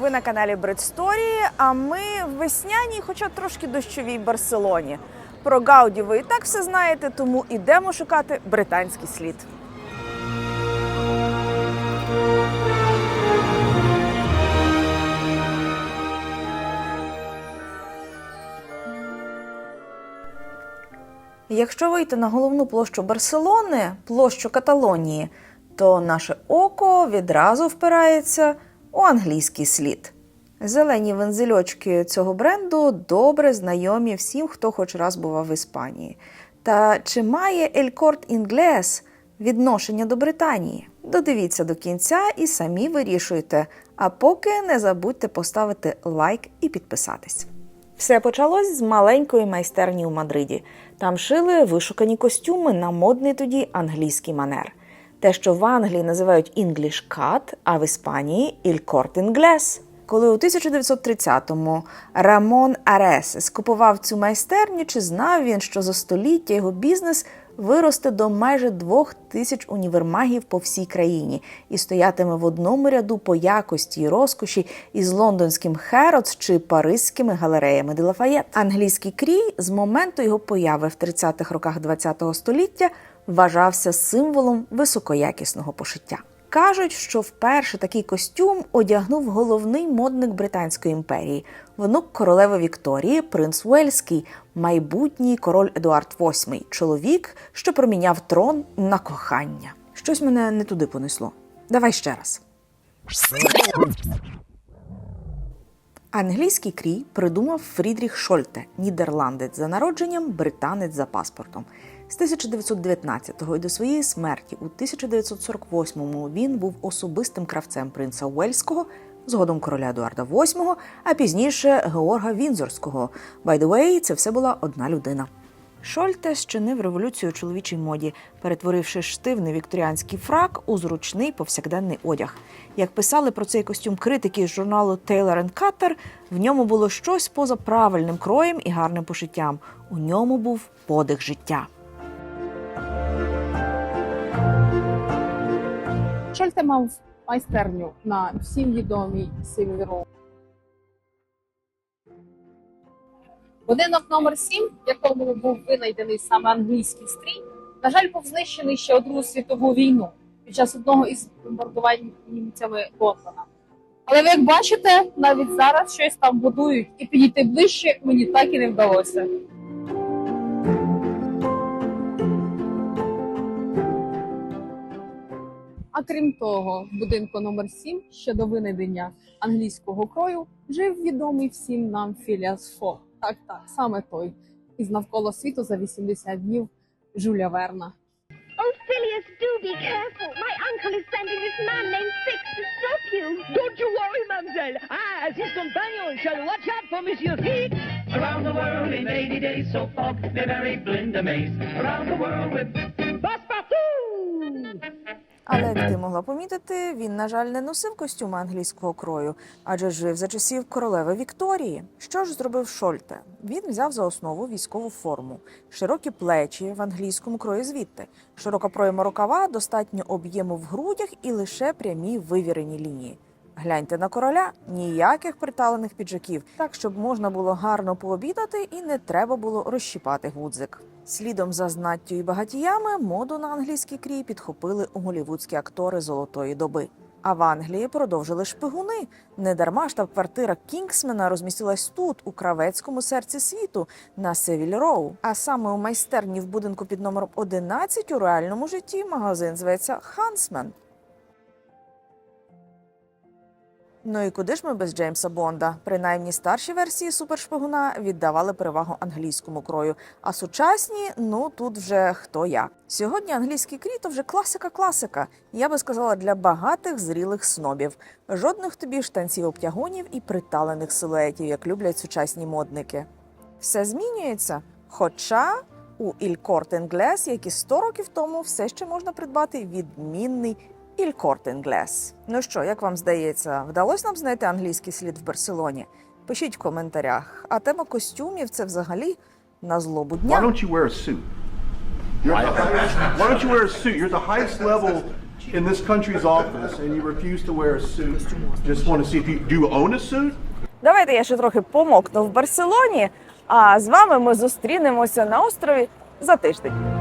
Ви на каналі Бредсторії, а ми в весняній, хоча трошки дощовій Барселоні. Про Гауді ви і так все знаєте, тому ідемо шукати британський слід. Якщо вийти на головну площу Барселони, площу Каталонії, то наше око відразу впирається у англійський слід. Зелені вензельочки цього бренду добре знайомі всім, хто хоч раз бував в Іспанії. Та чи має Corte Inglés відношення до Британії? Додивіться до кінця і самі вирішуйте. А поки не забудьте поставити лайк і підписатись. Все почалось з маленької майстерні у Мадриді. Там шили вишукані костюми на модний тоді англійський манер. Те, що в Англії називають English Cut, а в Іспанії Il Corte Inglés. Коли у 1930-му Рамон Арес скупував цю майстерню, чи знав він, що за століття його бізнес виросте до майже двох тисяч універмагів по всій країні і стоятиме в одному ряду по якості і розкоші із лондонським Херотс чи паризькими галереями де Лафаєт. Англійський крій з моменту його появи в 30-х роках ХХ століття вважався символом високоякісного пошиття. Кажуть, що вперше такий костюм одягнув головний модник Британської імперії, внук королеви Вікторії, принц Уельський, майбутній король Едуард VIII, чоловік, що проміняв трон на кохання. Щось мене не туди понесло. Давай ще раз. Англійський крій придумав Фрідріх Шольте, нідерландець за народженням, британець за паспортом. З 1919-го і до своєї смерті у 1948-му він був особистим кравцем принца Уельського, згодом короля Едуарда VIII, а пізніше Георга Вінзорського. By the way, це все була одна людина. Шольте щинив революцію у чоловічій моді, перетворивши штивний вікторіанський фрак у зручний повсякденний одяг. Як писали про цей костюм критики з журналу Taylor Cutter, в ньому було щось поза правильним кроєм і гарним пошиттям. У ньому був подих життя. Шольте мав майстерню на всім відомій Сильві Будинок номер 7, в якому був винайдений саме англійський стрій, на жаль, був знищений ще у Другу світову війну під час одного із бомбардувань німцями Лондона. Але ви як бачите, навіть зараз щось там будують, і підійти ближче мені так і не вдалося. Крім того, в будинку номер 7 ще до винайдення англійського крою жив відомий всім нам Філіас Фо. Так, так, саме той із навколо світу за 80 днів Жюля Верна. Oh, Phileas, do be careful. My uncle is sending this man named Fix to stop you. Don't you worry, mademoiselle. I, as his companion, shall watch out for Monsieur Fix. Around the world in 80 days, so fog, be very blind amazed. Around the world with Passepartout! Але як ти могла помітити, він, на жаль, не носив костюми англійського крою, адже жив за часів королеви Вікторії. Що ж зробив Шольте? Він взяв за основу військову форму, широкі плечі в англійському крої звідти, широка пройма рукава, достатньо об'єму в грудях і лише прямі вивірені лінії. Гляньте на короля ніяких приталених піджаків, так щоб можна було гарно пообідати і не треба було розщіпати гудзик. Слідом за знаттю і багатіями моду на англійський крій підхопили голівудські актори золотої доби. А в Англії продовжили шпигуни. Недарма штаб-квартира Кінгсмена розмістилась тут, у кравецькому серці світу, на Севіль Роу. А саме у майстерні в будинку під номером 11 у реальному житті магазин зветься Хансмен. Ну і куди ж ми без Джеймса Бонда? Принаймні старші версії супершпигуна віддавали перевагу англійському крою, а сучасні ну тут вже хто як. Сьогодні англійський крій то вже класика-класика. Я би сказала для багатих зрілих снобів. Жодних тобі штанців обтягунів і приталених силуетів, як люблять сучасні модники. Все змінюється. Хоча у Corte Inglés, як і 100 років тому, все ще можна придбати відмінний Il Corte Inglés. Ну що, як вам здається, вдалося нам знайти англійський слід в Барселоні? Пишіть в коментарях. А тема костюмів це взагалі на злобу Why don't you wear a suit? You're why don't you wear a suit? You're the highest level in this country's office and you refuse to wear a suit, just want to see if you do you own a suit? Давайте я ще трохи помокну в Барселоні, а з вами ми зустрінемося на острові за тиждень.